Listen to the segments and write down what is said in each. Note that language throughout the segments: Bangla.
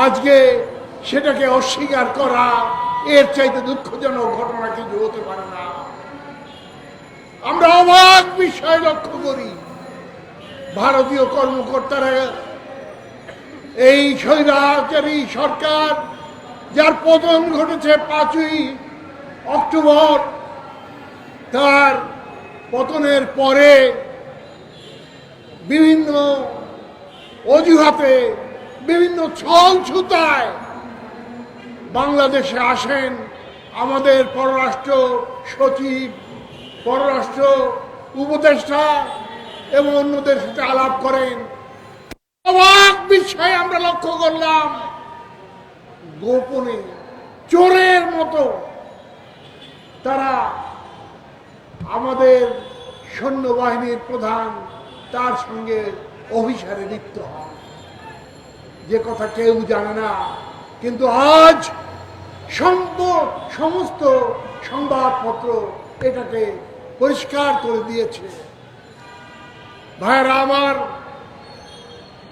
আজকে সেটাকে অস্বীকার করা, এর চাইতে দুঃখজনক ঘটনা কিছু হতে পারে না। আমরা অবাক বিষয় লক্ষ্য করি, ভারতীয় কর্মকর্তারা এই স্বৈরাচারী সরকার, যার পতন ঘটেছে পাঁচই অক্টোবর, তার পতনের পরে বিভিন্ন অজুহাতে বিভিন্ন ছল ছুতায় বাংলাদেশে আসেন আমাদের পররাষ্ট্র সচিব, পররাষ্ট্র উপদেষ্টা এবং অন্যদের সাথে আলাপ করেন। অবাক বিষয় আমরা লক্ষ্য করলাম, গোপনে চোরের মতো তারা আমাদের সৈন্যবাহিনীর প্রধান তার সঙ্গে অভিসারে লিপ্ত হন। যে কথা কেউ জানে না, কিন্তু আজ সম্প- সমস্ত সংবাদপত্র এটাকে পরিষ্কার করে দিয়েছে। ভাইরা আমার,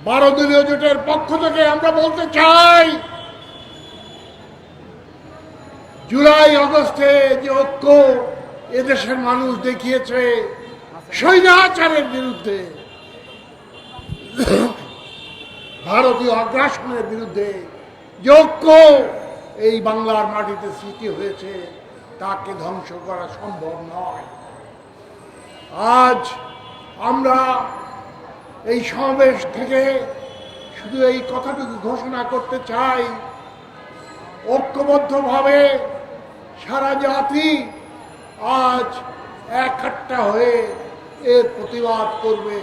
বারো দলীয় জোটের পক্ষ থেকে আমরা বলতে চাই, জুলাই অগস্টে যে ঐক্য এদেশের মানুষ দেখিয়েছে স্বৈরাচারের বিরুদ্ধে। ভারতীয় আগ্রাসনের বিরুদ্ধে যে ঐক্য এই বাংলার মাটিতে সৃষ্টি হয়েছে, তাকে ধ্বংস করা সম্ভব নয়। আজ আমরা এই সমাবেশ থেকে শুধু এই কথাটুকু ঘোষণা করতে চাই, ঐক্যবদ্ধভাবে সারা জাতি আজ একটা হয়ে এর প্রতিবাদ করবে।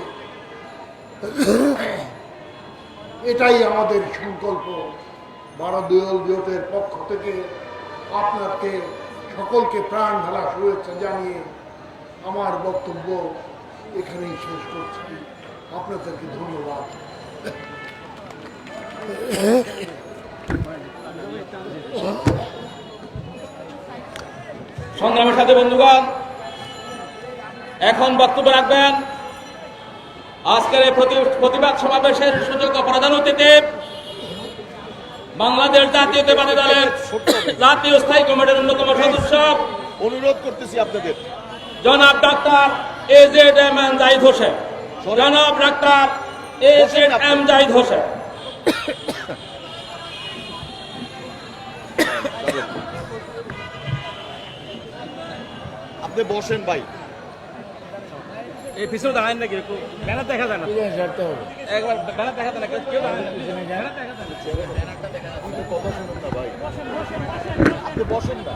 এটাই আমাদের সংকল্প। ভারতীয় জোটের পক্ষ থেকে আপনাকে সকলকে প্রাণ ঢালা শুভেচ্ছা জানিয়ে আমার বক্তব্য এখানেই শেষ করছি। আপনাদেরকে ধন্যবাদ। সংগ্রামের সাথে বন্ধুগণ, এখন বক্তব্য রাখবেন আজকের এই প্রতি- প্রতিবাদ সমাবেশের সুযোগ প্রধান অতিথি বাংলাদেশ জাতীয়তাবাদী দলের জাতীয় স্থায়ী কমিটির অন্যতম সদস্য। অনুরোধ করতেছি আপনাদের। জনাব doctor A Z M M Zahid Hossain. জনাব doctor A Z M Zahid Hossain. আপনি বসেন ভাই। এই পিছনে দাঁড়ায় নাকি? ব্যানার দেখা যায় না? একবার ব্যানার দেখা যায় না? কেউ দাঁড়ায় না ব্যানার দেখা যায় না? ভাই বসেন না